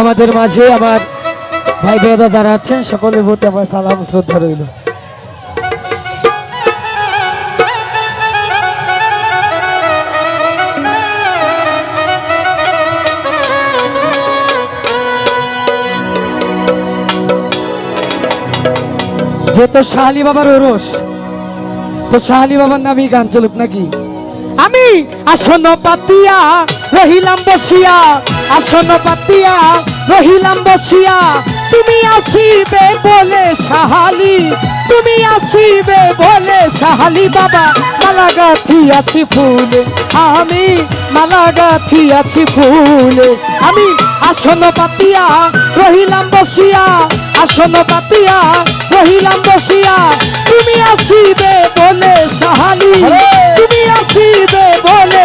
আমাদের মাঝে আমার ভাই ব্রাদা যারা আছেন, সকলের প্রতি আমার সালাম, শ্রদ্ধা রইল। যে তো শাহালি বাবার ওরস তো শাহালি বাবার নামই গান চলুক নাকি? আমি আসন পাতিয়া রহিলাম বসিয়া আসন পাতিয়া রহিলাম বসিয়া তুমি আসিবে বলে সাহালি তুমি আসিবে বলে সাহালি বাবা মালা গাথি আছি ফুলে আমি মালা গাথি আছি ফুলে আমি আসন পাতিয়া রহিলাম বসিয়া আসন পাতিয়া রহিলাম বসিয়া তুমি আসিবে বলে সাহালি তুমি আসিবে বলে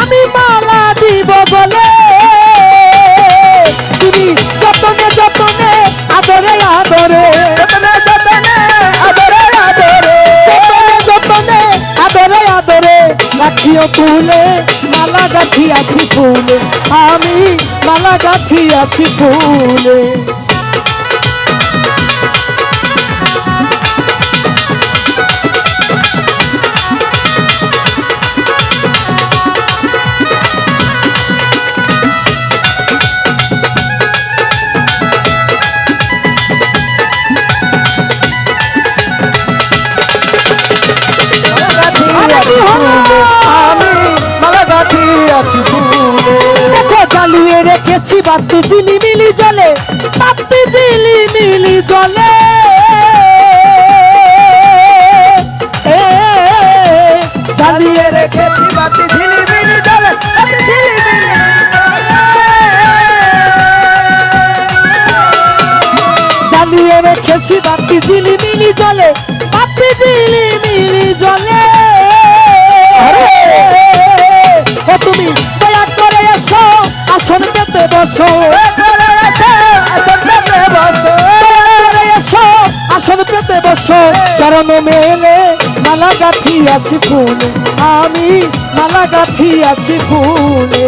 আমি মালা দিব বলে। তুমি যতনে যতনে, আদরে আদরে। যতনে যতনে, আদরে আদরে। যতনে যতনে, আদরে আদরে। রাখিও ফুলে মালা গাথি আছি ফুলে। আমি মালা গাথি আছি ফুলে। রেখেছি বাতি ঝিলি মিলি জলে, বাতি ঝিলি মিলি জলে জ্বালিয়ে রেখে রেখেছি বাতি ঝিলিমিলি জলে ঝিলিমিলি জ্বালিয়ে রেখেছি বাতি জলে জলে। বসো আসন পেতে বসো। চরণ মেলে মালা গাঁথি আছি ফুলে। আমি মালা গাঁথি আছি ফুলে।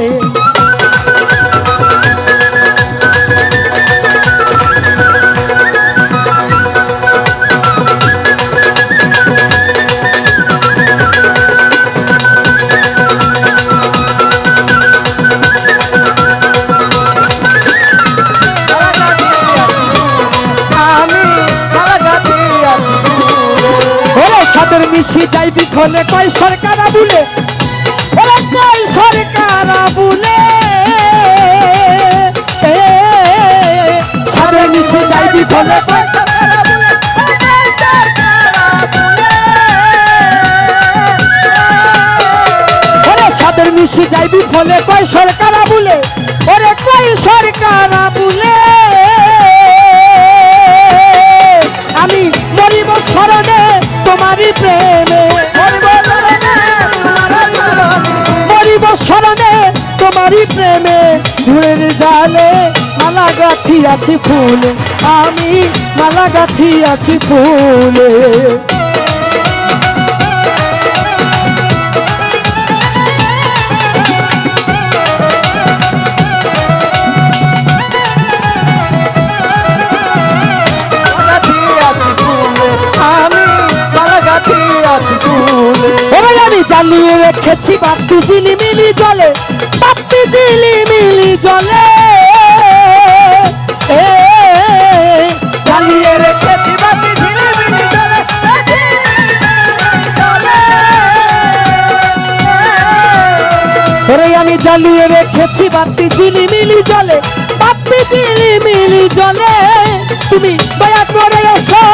সাদের মিশি যাইবি খোলে কয় সরকার বুলে ওরে কয় সরকার বুলে এ, সাদের মিশি যাইবি খোলে কয় ওরে সাদের মিশি যাইবি ফলে কয় সরকার বুলে ওরে কয় সরকার বুলে জালে মালা গাঁথি আছি ফুলে আমি মালা গাঁথি আছি ফুলে। আমি জ্বালিয়ে রেখেছি বাতি ঝিলি মিলি জলে বাতি ঝিলি মিলি জলে জ্বালিয়ে রেখেছি বাতি ঝিলিমিলি জলে ঝিলিমিলি ওরে আমি জ্বালিয়ে রেখেছি বাতি ঝিলিমিলি জলে বাতি ঝিলিমিলি জলে। তুমি দয়া করে এসো,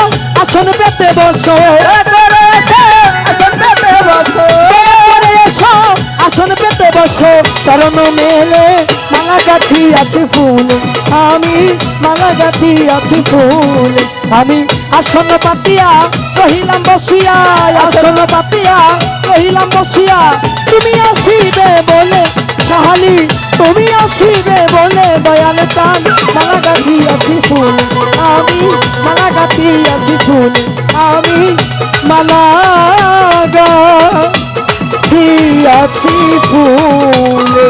আসন পেতে বসো। বসো, চরণ মেলে মালা গাথি আছে ফুল। আমি মালা গাথি আছে ফুল। আমি আসন পাতিয়া, কহিলাম বসিয়া, আসন পাতিয়া, কহিলাম বসিয়া, তুমি আসিবে বলে সাহালি, তুমি আসিবে বলে দয়াল চান। মালা গাথি আছি ফুল, আমি মালা গাথি আছি ফুল। আমি মালা গাথি দিয়াছি ফুলে।